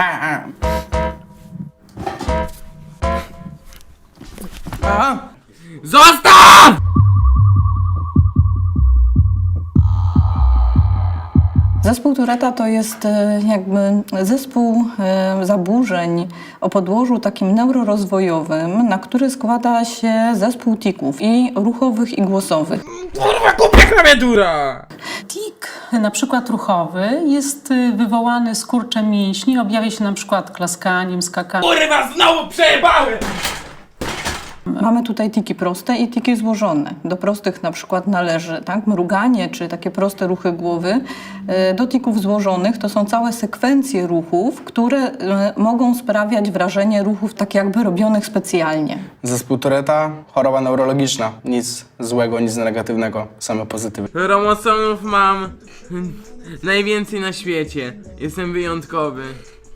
A. Zostaw! Zespół Tureta to jest e, jakby zespół e, zaburzeń o podłożu takim neurorozwojowym, na który składa się zespół tików i ruchowych i głosowych. Kurwa, głupia klawiatura! Na przykład ruchowy, jest y, wywołany skurczem mięśni, objawia się na przykład klaskaniem, skakaniem. Kurwa, znowu przejebałem! Mamy tutaj tiki proste i tiki złożone. Do prostych na przykład należy tak, mruganie czy takie proste ruchy głowy. E, Do tików złożonych to są całe sekwencje ruchów, które e, mogą sprawiać wrażenie ruchów tak jakby robionych specjalnie. Zespół Tureta, choroba neurologiczna. Nic złego, nic negatywnego, same pozytywy. Chromosomów mam najwięcej na świecie. Jestem wyjątkowy.